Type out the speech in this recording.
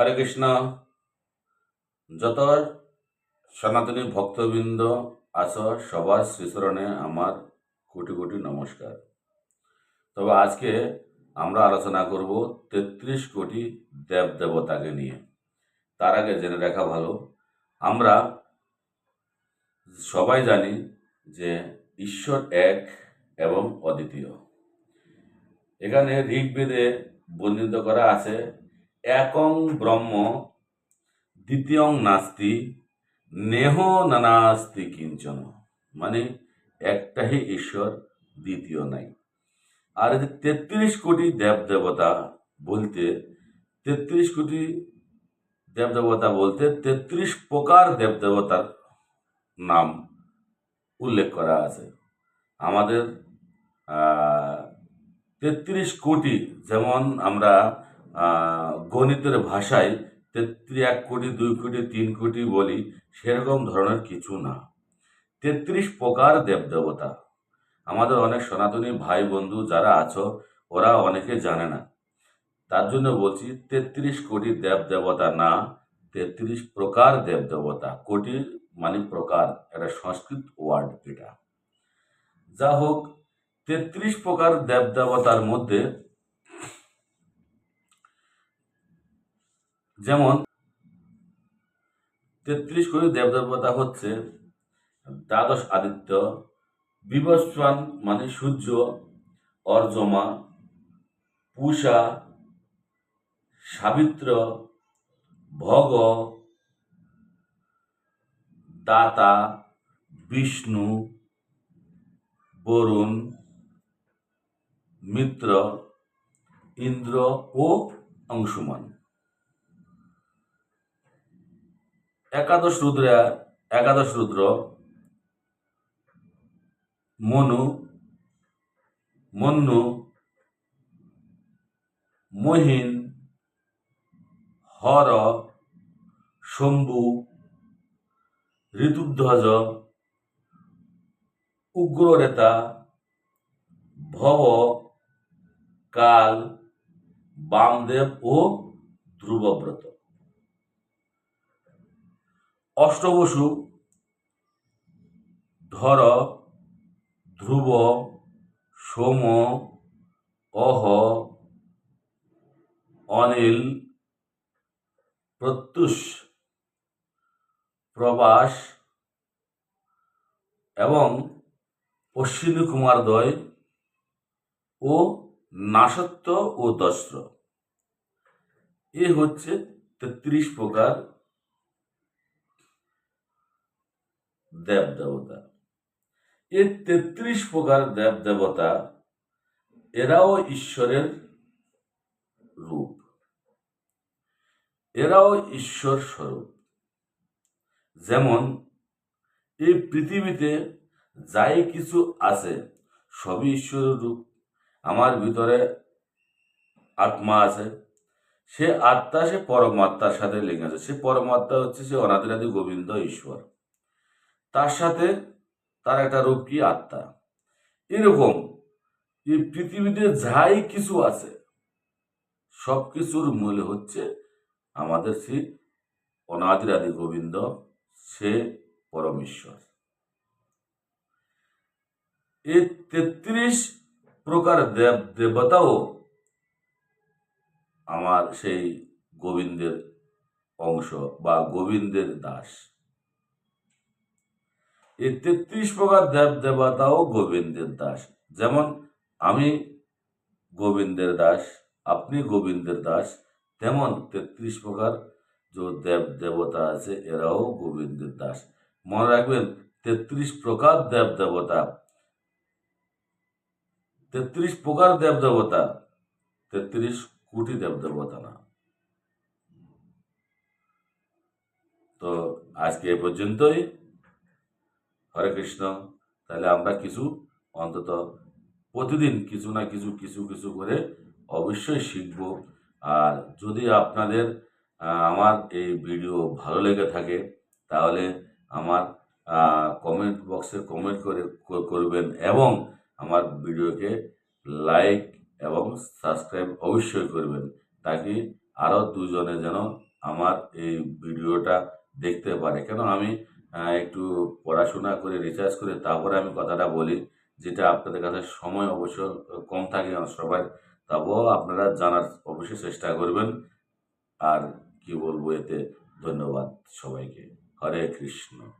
হরে কৃষ্ণ। যত সনাতনী ভক্তবৃন্দ আস, সবার শ্রীচরণে আমার কোটি কোটি নমস্কার। তবে আজকে আমরা আলোচনা করব তেত্রিশ কোটি দেব দেবতাকে নিয়ে। তার আগে জেনে রাখা ভালো, আমরা সবাই জানি যে ঈশ্বর এক এবং অদ্বিতীয়। এখানে ঋগ্বেদে বর্ণিত করা আছে একং ব্রহ্ম, দ্বিতীয়ং নাস্তি, নেহ নানাস্তি কিঞ্চন। মানে একটাই ঈশ্বর, দ্বিতীয় নাই। আর যে তেত্রিশ কোটি দেব দেবতা বলতে, তেত্রিশ কোটি দেব দেবতা বলতে তেত্রিশ প্রকার দেব দেবতার নাম উল্লেখ করা আছে। আমাদের তেত্রিশ কোটি যেমন আমরা গণিতের ভাষায় তেত্রিশ এক কোটি, দুই কোটি, তিন কোটি বলি সেরকম ধরনের কিছু না। তেত্রিশ প্রকার দেবদেবতা। আমাদের অনেক সনাতনী ভাই বন্ধু যারা আছো, ওরা অনেকে জানে না। তার জন্য বলছি, তেত্রিশ কোটি দেব দেবতা না, তেত্রিশ প্রকার দেব দেবতা কোটি মানে প্রকার, এটা সংস্কৃত ওয়ার্ড এটা। যা হোক তেত্রিশ প্রকার দেব দেবতার মধ্যে যেমন তেত্রিশ কোটি দেবদেবতা হচ্ছে দ্বাদশ আদিত্য, বিবস্বান মানে সূর্য, অর্জমা, পূষা, সাবিত্র, ভগ, দাতা, বিষ্ণু, বরুণ, মিত্র, ইন্দ্র ও অংশুমান। একাদশ রুদ্রা, একাদশ রুদ্র, মনু, মন্নু, মহিন, হর, শম্ভু, ঋতুধ্বজ, উগ্ররেতা, ভব, কাল, বামদেব ও ধ্রুবব্রত। অষ্টবসু, ধর, ধ্রুব, সোম, অহ, অনিল, প্রত্যুষ, প্রবাস এবং অশ্বিনী কুমার দয় ও নাসত্ব ও দস্র এ হচ্ছে তেত্রিশ প্রকার দেব দেবতা এই তেত্রিশ প্রকার দেব দেবতা এরাও ঈশ্বরের রূপ। এরাও ঈশ্বর স্বরূপ যেমন, এই পৃথিবীতে যাই কিছু আছে, সবই ঈশ্বরের রূপ। আমার ভিতরে আত্মা আছে, সে আত্মা সে পরমাত্মার সাথে লেগে আছে। সে পরমাত্মা হচ্ছে সে অনাদিরাদি গোবিন্দ ঈশ্বর। তার সাথে তার একটা রূপ কি? আত্মা। এরকম এই পৃথিবীতে যাই কিছু আছে, সব কিছুর মূল হচ্ছে আমাদের শ্রী অনাদিরাদি গোবিন্দ, সে পরমেশ্বর। এই তেত্রিশ প্রকার দেব দেবতাও আমার সেই গোবিন্দের অংশ বা গোবিন্দের দাস। এই তেত্রিশ প্রকার দেব দেবতাও গোবিন্দের দাস। যেমন, আমি গোবিন্দের দাস, আপনি গোবিন্দের দাস, তেমন তেত্রিশ প্রকার যে দেব দেবতা আছে, এরাও গোবিন্দের দাস। মনে রাখবেন, তেত্রিশ প্রকার দেব দেবতা। তেত্রিশ প্রকার দেব দেবতা, তেত্রিশ কোটি দেব দেবতা না। তো আজকে এ পর্যন্তই। হরে কৃষ্ণ। তাহলে আমরা কিছু অন্তত প্রতিদিন কিছু না কিছু কিছু কিছু করে অবশ্যই শিখব। আর যদি আপনাদের আমার এই ভিডিও ভালো লেগে থাকে, তাহলে আমার কমেন্ট বক্সে কমেন্ট করে করবেন এবং আমার ভিডিওকে লাইক এবং সাবস্ক্রাইব অবশ্যই করবেন, তাকে আরও দুজনে যেন আমার এই ভিডিওটা দেখতে পারে। কেন আমি একটু পড়াশোনা করে রিসার্চ করে তারপরে আমি কথাটা বলি, যেটা আপনাদের কাছে সময় অবশ্য কম থাকে সবার। তবুও আপনারা জানার অবশ্যই চেষ্টা করবেন। আর কি বলব এতে? ধন্যবাদ সবাইকে। হরে কৃষ্ণ।